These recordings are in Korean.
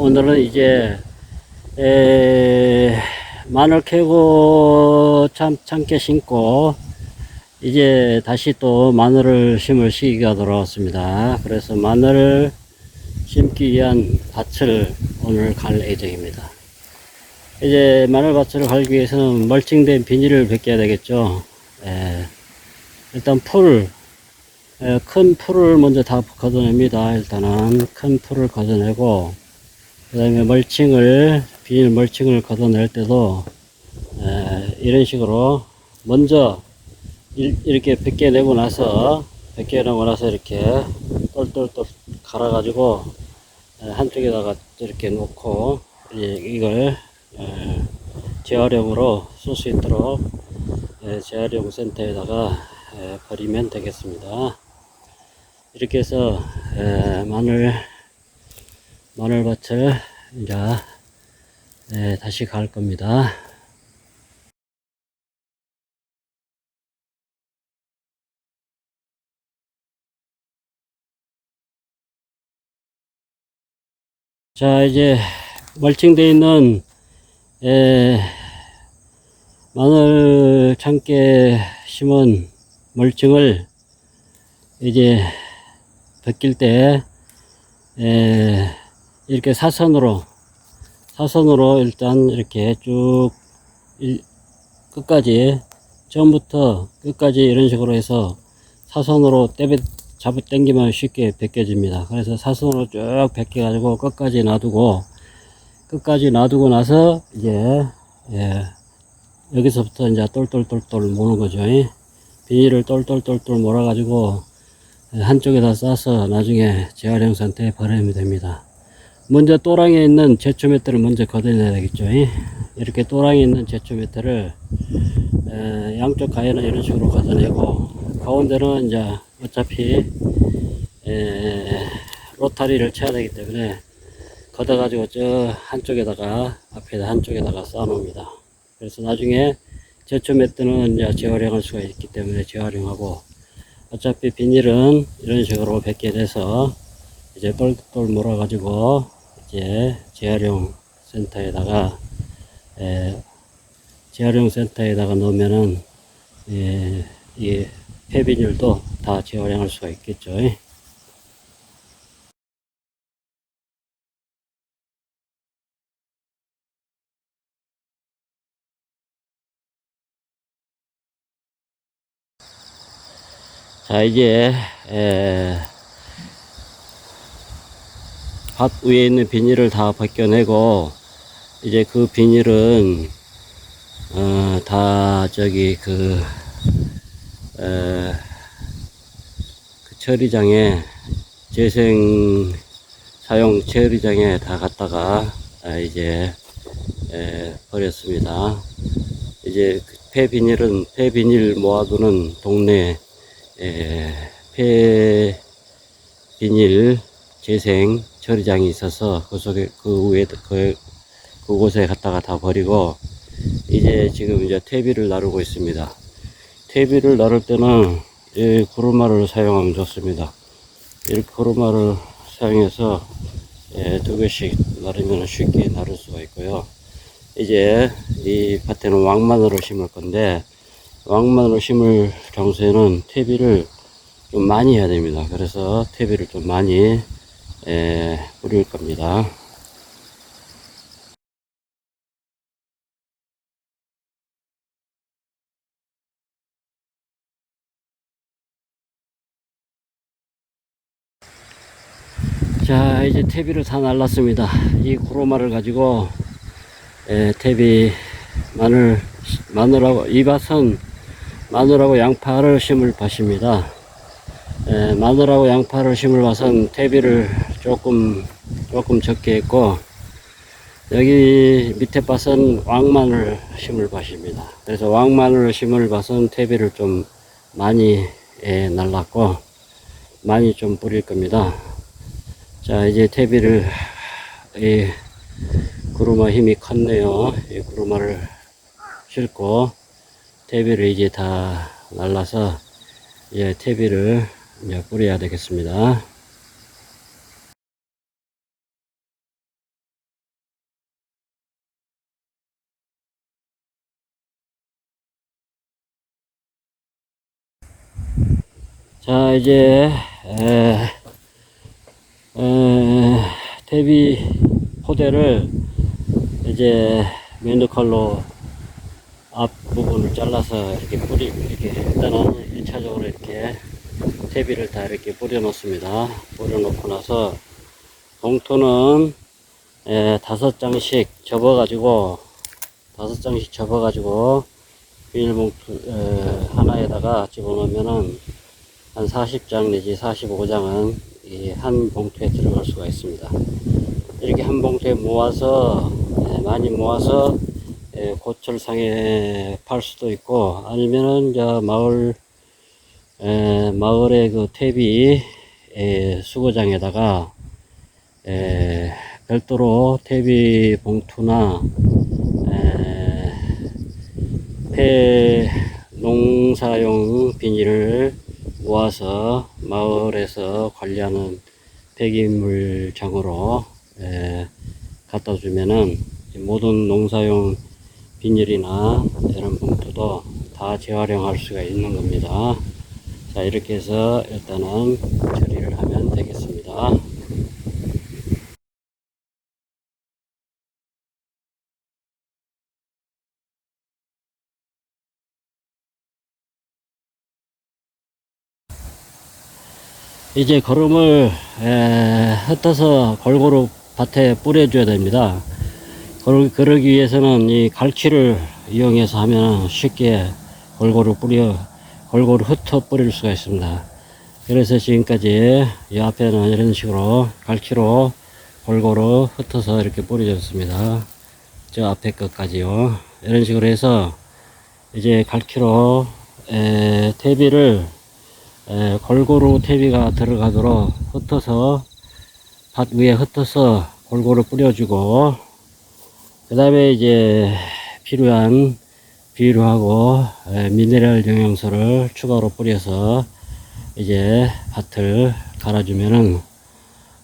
오늘은 이제 에, 마늘 캐고 참 참깨 심고 이제 다시 또 마늘을 심을 시기가 돌아왔습니다. 그래서 마늘을 심기 위한 밭을 오늘 갈 예정입니다. 이제 마늘밭을 갈기 위해서는 멀칭된 비닐을 벗겨야 되겠죠. 에, 일단 풀, 에, 큰 풀을 먼저 다 걷어냅니다. 일단은 큰 풀을 걷어내고 그 다음에 멀칭을 비닐 멀칭을 걷어낼 때도 에, 이런 식으로 먼저 일- 이렇게 벗겨내고 나서 벗겨내고 나서 이렇게 똘똘똘 갈아 가지고 에, 한쪽에다가 이렇게 놓고 이- 이걸 에, 재활용으로 쓸 수 있도록 에, 재활용 센터에다가 에, 버리면 되겠습니다. 이렇게 해서 에, 마늘 마늘밭을 이제 에, 다시 갈 겁니다. 자 이제 멀칭되어 있는 에, 마늘 참깨 심은 멀칭을 이제 벗길 때 에, 이렇게 사선으로 사선으로 일단 이렇게 쭉 일- 끝까지 처음부터 끝까지 이런 식으로 해서 사선으로 떼배 잡아 당기면 쉽게 벗겨집니다. 그래서 사선으로 쭉 벗겨 가지고 끝까지 놔두고 끝까지 놔두고 나서 이제 예, 여기서부터 이제 똘똘똘똘 모는 거죠. 비닐을 똘똘똘똘 몰아 가지고 한쪽에다 싸서 나중에 재활용 상태에 버리면 됩니다. 먼저 또랑에 있는 제초 매트를 먼저 걷어내야 되겠죠. 이렇게 또랑에 있는 제초 매트를 에, 양쪽 가에는 이런 식으로 걷어내고 가운데는 이제 어차피 에, 로타리를 쳐야 되기 때문에 걷어 가지고 저 한쪽에다가 앞에다 한쪽에다가 쌓아 놓습니다. 그래서 나중에 제초 매트는 이제 재활용할 수가 있기 때문에 재활용하고 어차피 비닐은 이런 식으로 벗게 돼서 이제 똘똘 몰아가지고 이제 재활용 센터에다가 에, 재활용 센터에다가 놓으면은 예, 이 폐비닐도 다 재활용할 수가 있겠죠. 자 이제 에, 밭 위에 있는 비닐을 다 벗겨내고 이제 그 비닐은 어, 다 저기 그, 에, 그 처리장에 재생 사용 처리장에 다 갖다가 아, 이제 에, 버렸습니다. 이제 그 폐비닐은 폐 비닐 모아두는 동네 에, 폐 비닐 재생 처리장이 있어서 그 속에 그 위에 그 그곳에 갖다가 다 버리고 이제 지금 이제 퇴비를 나르고 있습니다. 퇴비를 나를 때는 이 구루마를 사용하면 좋습니다. 이렇게 구루마를 사용해서 예, 두 개씩 나르면 쉽게 나를 수가 있고요. 이제 이 밭에는 왕마늘을 심을 건데 왕마늘을 심을 경우에는 퇴비를 좀 많이 해야 됩니다. 그래서 퇴비를 좀 많이 예, 뿌릴 겁니다. 자 이제 퇴비를 다 날랐습니다 이 구로마를 가지고 에, 퇴비 마늘 마늘하고 이 밭은 마늘하고 양파를 심을 밭입니다 에, 마늘하고 양파를 심을 밭은 퇴비를 조금 조금 적게 했고 여기 밑에 밭은 왕마늘 심을 밭입니다. 그래서 왕마늘 심을 밭은 퇴비를 좀 많이 에, 날랐고 많이 좀 뿌릴 겁니다. 자 이제 퇴비를 이 구루마 힘이 컸네요. 이 구루마를 싣고 퇴비를 이제 다 날라서 이제 퇴비를 이제 뿌려야 되겠습니다 자, 이제, 에, 에, 대비 포대를 이제 면도 칼로 앞부분을 잘라서 이렇게 뿌리, 이렇게 일단은 1차적으로 이렇게 대비를 다 이렇게 뿌려 놓습니다. 뿌려 놓고 나서 봉투는 에, 다섯 장씩 접어 가지고 다섯 장씩 접어 가지고 비닐봉투 에, 하나에다가 집어넣으면은 한 40장 내지 45장은 이한 봉투에 들어갈 수가 있습니다. 이렇게 한 봉투에 모아서 에, 많이 모아서 에, 고철상에 팔 수도 있고 아니면은 저 마을 에, 마을의 그 퇴비 에, 수거장에다가 에, 별도로 퇴비 봉투나 에, 폐 농사용 비닐을 모아서 마을에서 관리하는 폐기물장으로 에, 갖다 주면은 이 모든 농사용 비닐이나 이런 봉투도 다 재활용할 수가 있는 겁니다. 자 이렇게 해서 일단은 처리를 하면 되겠습니다. 이제 거름을 에, 흩어서 골고루 밭에 뿌려줘야 됩니다. 그러, 그러기 위해서는 이 갈퀴를 이용해서 하면 쉽게 골고루 뿌려 골고루 흩어 뿌릴 수가 있습니다. 그래서 지금까지 이 앞에는 이런 식으로 갈퀴로 골고루 흩어서 이렇게 뿌려줬습니다. 저 앞에 것까지요. 이런 식으로 해서 이제 갈퀴로 에, 퇴비를 에, 골고루 퇴비가 들어가도록 흩어서 밭 위에 흩어서 골고루 뿌려주고 그 다음에 이제 필요한 비료하고 에, 미네랄 영양소를 추가로 뿌려서 이제 밭을 갈아주면은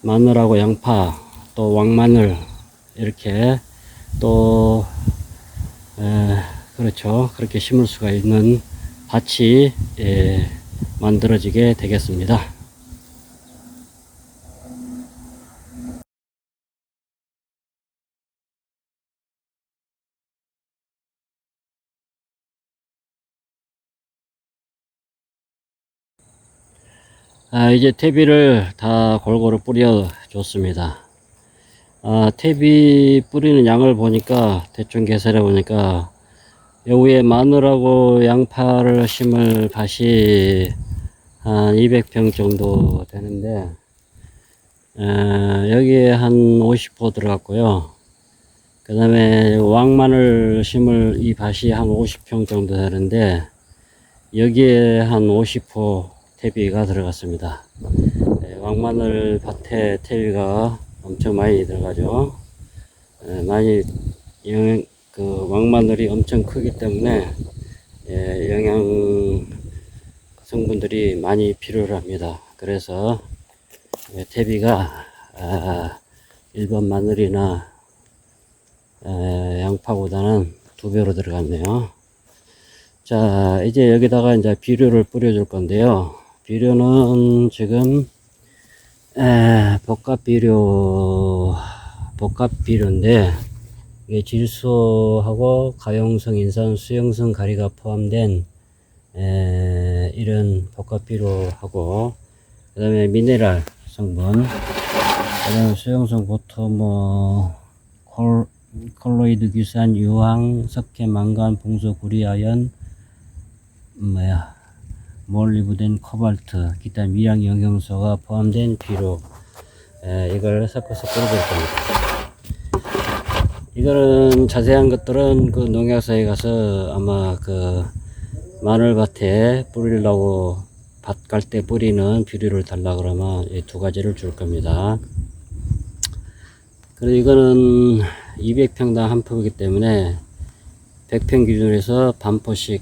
마늘하고 양파 또 왕마늘 이렇게 또 에, 그렇죠. 그렇게 심을 수가 있는 밭이 예, 만들어지게 되겠습니다. 아, 이제 퇴비를 다 골고루 뿌려 줬습니다. 아, 퇴비 뿌리는 양을 보니까 대충 계산해 보니까 여기에 마늘하고 양파를 심을 밭이 한 200평 정도 되는데 에, 여기에 한 50호 들어갔고요. 그 다음에 왕마늘 심을 이 밭이 한 50평 정도 되는데 여기에 한 50호 퇴비가 들어갔습니다. 에, 왕마늘 밭에 퇴비가 엄청 많이 들어가죠. 에, 많이 영, 그 왕마늘이 엄청 크기 때문에 예, 영양 성분들이 많이 필요를 합니다. 그래서 예, 퇴비가 아, 일반 마늘이나 에, 양파보다는 두 배로 들어갔네요. 자, 이제 여기다가 이제 비료를 뿌려줄 건데요. 비료는 지금 에, 복합 비료, 복합 비료인데 이게 질소하고 가용성, 인산, 수용성 가리가 포함된 에, 이런 복합 비료하고 그 다음에 미네랄 성분 그 다음에 수용성 보통 뭐 콜, 콜로이드 규산 유황 석회 망간 봉소 구리 아연 음, 뭐야 몰리브덴 코발트 기타 미량 영양소가 포함된 비료 에, 이걸 섞어서 뿌려줄 겁니다. 이거는 자세한 것들은 그 농약사에 가서 아마 그 마늘밭에 뿌리려고 밭 갈 때 뿌리는 비료를 달라 그러면 이 두 가지를 줄 겁니다. 그리고 이거는 200평당 한 포이기 때문에 100평 기준에서 반 포씩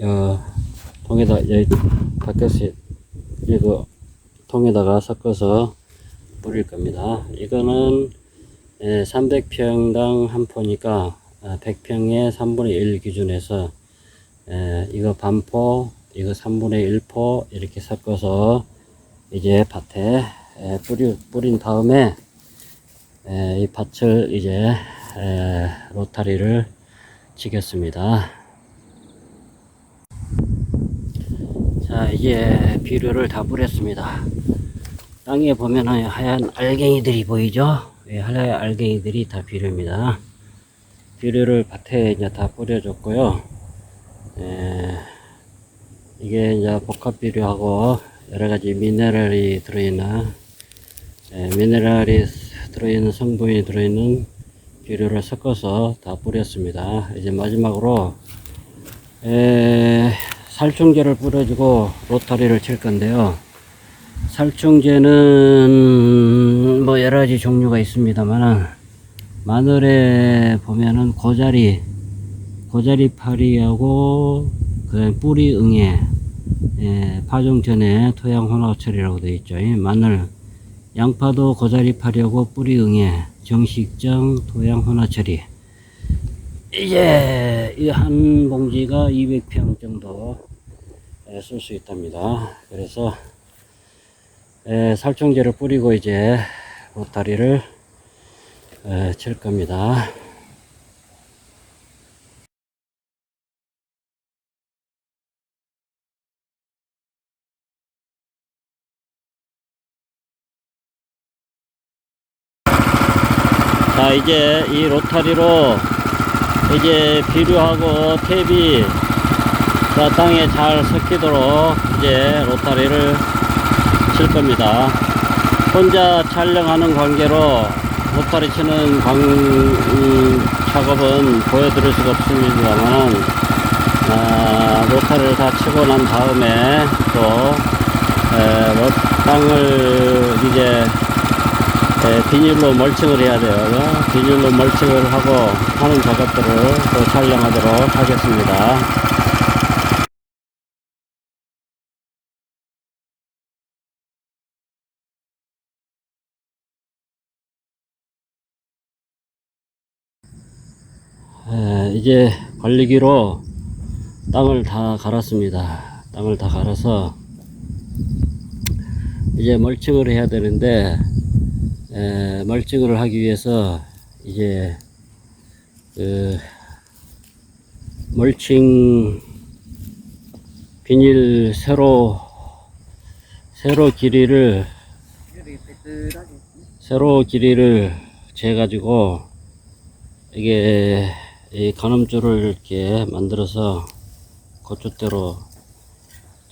어, 통에다 밖에서 이거 통에다가 섞어서 뿌릴 겁니다. 이거는 예, 300평당 한 포니까 100평에 3분의 1 기준에서 예, 이거 반포 이거 3분의 1포 이렇게 섞어서 이제 밭에 에, 뿌리, 뿌린 다음에 에, 이 밭을 이제 에, 로타리를 치겠습니다. 자 이제 비료를 다 뿌렸습니다. 땅에 보면은 하얀 알갱이들이 보이죠? 예, 하얀 알갱이들이 다 비료입니다. 비료를 밭에 이제 다 뿌려줬고요. 에, 이게 이제 복합 비료하고 여러 가지 미네랄이 들어있는 에, 미네랄이 들어있는 성분이 들어있는 비료를 섞어서 다 뿌렸습니다. 이제 마지막으로 에, 살충제를 뿌려주고 로타리를 칠 건데요. 살충제는 뭐 여러 가지 종류가 있습니다만 마늘에 보면은 고자리 고자리 파리하고 그 뿌리 응애 예, 파종 전에 토양 혼합 처리라고 되어 있죠. 이 마늘 양파도 고자리 파리하고 뿌리 응애 정식정 토양 혼합 처리 이제 이한 봉지가 200평 정도 쓸 수 있답니다. 그래서 에, 살충제를 뿌리고 이제 로타리를 에, 칠 겁니다. 자 이제 이 로타리로 이제 비료하고 탭이 자, 땅에 잘 섞이도록 이제 로타리를 칠 겁니다. 혼자 촬영하는 관계로 로타리 치는 관, 음, 작업은 보여드릴 수가 없습니다만, 아, 로타리를 다 치고 난 다음에 또, 에, 로, 땅을 이제 에, 비닐로 멀칭을 해야 돼요. 비닐로 멀칭을 하고 하는 작업들을 또 촬영하도록 하겠습니다. 이제 관리기로 땅을 다 갈았습니다. 땅을 다 갈아서 이제 멀칭을 해야 되는데 에, 멀칭을 하기 위해서 이제 그 멀칭 비닐 세로 세로 길이를 세로 길이를 재 가지고 이게 이 가늠줄을 이렇게 만들어서 고추대로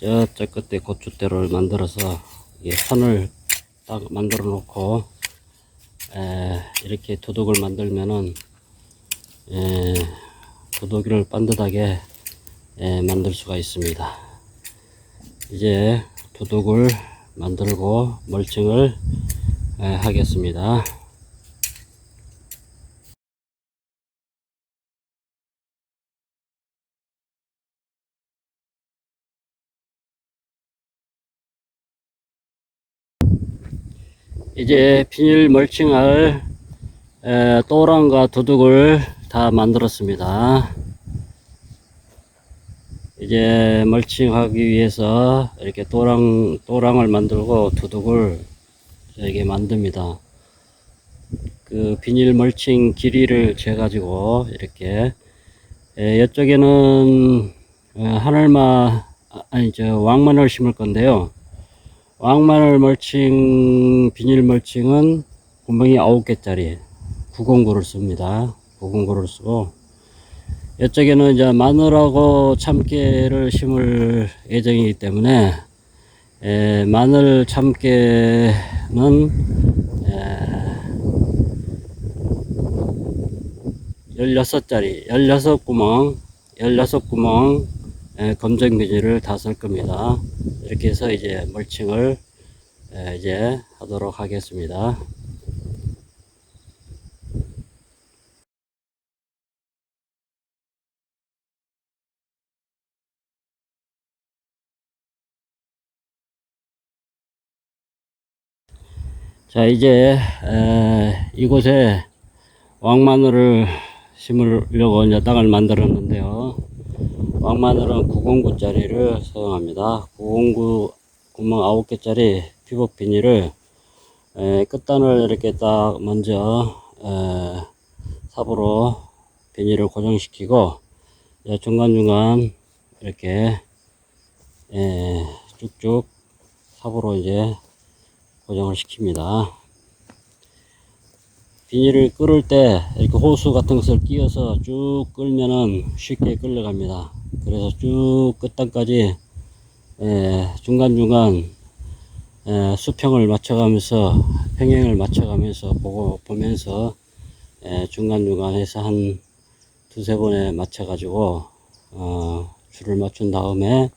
저쪽 끝에 고추대로를 만들어서 이게 선을 딱 만들어 놓고 에, 이렇게 도둑을 만들면은 에, 도둑이를 반듯하게 에, 만들 수가 있습니다. 이제 도둑을 만들고 멀칭을 에, 하겠습니다. 이제 비닐 멀칭할 에, 또랑과 도둑을 다 만들었습니다. 이제 멀칭하기 위해서 이렇게 또랑 또랑을 만들고 도둑을 이렇게 만듭니다. 그 비닐 멀칭 길이를 재 가지고 이렇게 에, 이쪽에는 어, 하늘마 아, 아니 저 왕마늘 심을 건데요. 왕마늘 멀칭, 비닐 멀칭은 분명히 9개짜리 909를 씁니다. 909를 쓰고, 이쪽에는 이제 마늘하고 참깨를 심을 예정이기 때문에, 에, 마늘 참깨는, 에, 16짜리, 16구멍, 16구멍, 에, 검정 비닐을 다 쓸 겁니다. 이렇게 해서 이제 멀칭을 에, 이제 하도록 하겠습니다. 자 이제 에, 이곳에 왕마늘을 심으려고 이제 땅을 만들었는데요. 왕마늘은 909짜리를 사용합니다. 909 구멍 9개짜리 피복 비닐을 에, 끝단을 이렇게 딱 먼저 에, 삽으로 비닐을 고정시키고 중간중간 이렇게 에, 쭉쭉 삽으로 이제 고정을 시킵니다. 비닐을 끓을 때 이렇게 호수 같은 것을 끼워서 쭉 끌면은 쉽게 끌려갑니다. 그래서 쭉 끝단까지 에, 중간중간 에, 수평을 맞춰가면서 평행을 맞춰가면서 보고 보면서 에, 중간중간 해서 한 두세 번에 맞춰 가지고 어, 줄을 맞춘 다음에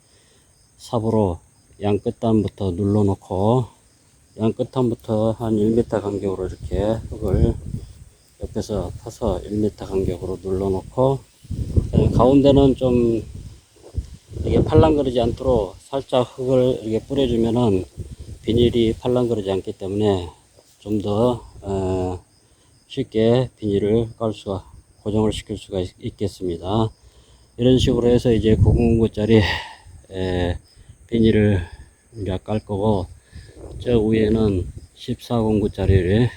삽으로 양 끝단부터 눌러 놓고 양 끝단부터 한 1m 간격으로 이렇게 흙을 옆에서 타서 1m 간격으로 눌러 놓고 에, 가운데는 좀 이게 팔랑거리지 않도록 살짝 흙을 이렇게 뿌려주면은 비닐이 팔랑거리지 않기 때문에 좀더 어, 쉽게 비닐을 깔 수가 고정을 시킬 수가 있, 있겠습니다. 이런 식으로 해서 이제 909짜리 비닐을 이제 깔 거고 저 위에는 1409짜리를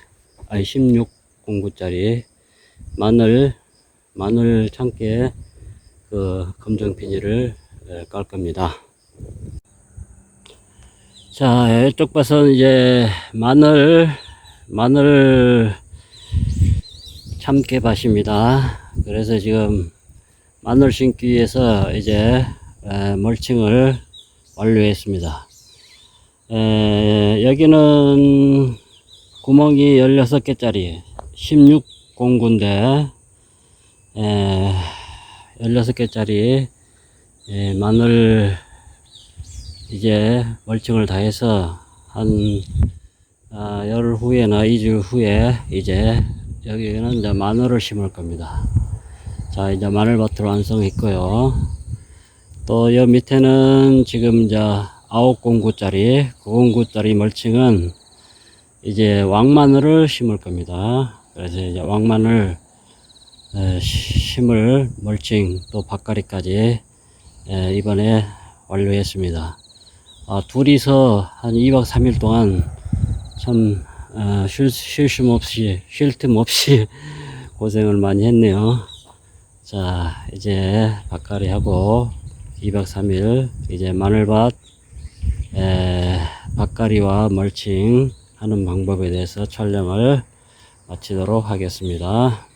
아니 1609짜리 마늘 마늘 참깨 그 검정 비닐을 에, 깔 겁니다. 자, 이쪽 봐서 이제 마늘, 마늘 참깨밭입니다. 그래서 지금 마늘 심기 위해서 이제 에, 멀칭을 완료했습니다. 에, 여기는 구멍이 16개짜리 16공구인데 16개짜리 예, 마늘 이제 멀칭을 다 해서 한 아, 열 후에나 2주 후에 이제 여기는 이제 마늘을 심을 겁니다. 자 이제 마늘밭을 완성했고요. 또 여 밑에는 지금 이제 9공구짜리 9공구짜리 멀칭은 이제 왕마늘을 심을 겁니다. 그래서 이제 왕마늘 에, 심을 멀칭 또 밭가리까지 에, 이번에 완료했습니다. 아, 둘이서 한 2박 3일 동안 참 어, 쉴, 쉴틈 없이 쉴 틈 없이 고생을 많이 했네요. 자 이제 밭가리 하고 2박 3일 이제 마늘밭 에, 밭가리와 멀칭 하는 방법에 대해서 촬영을 마치도록 하겠습니다.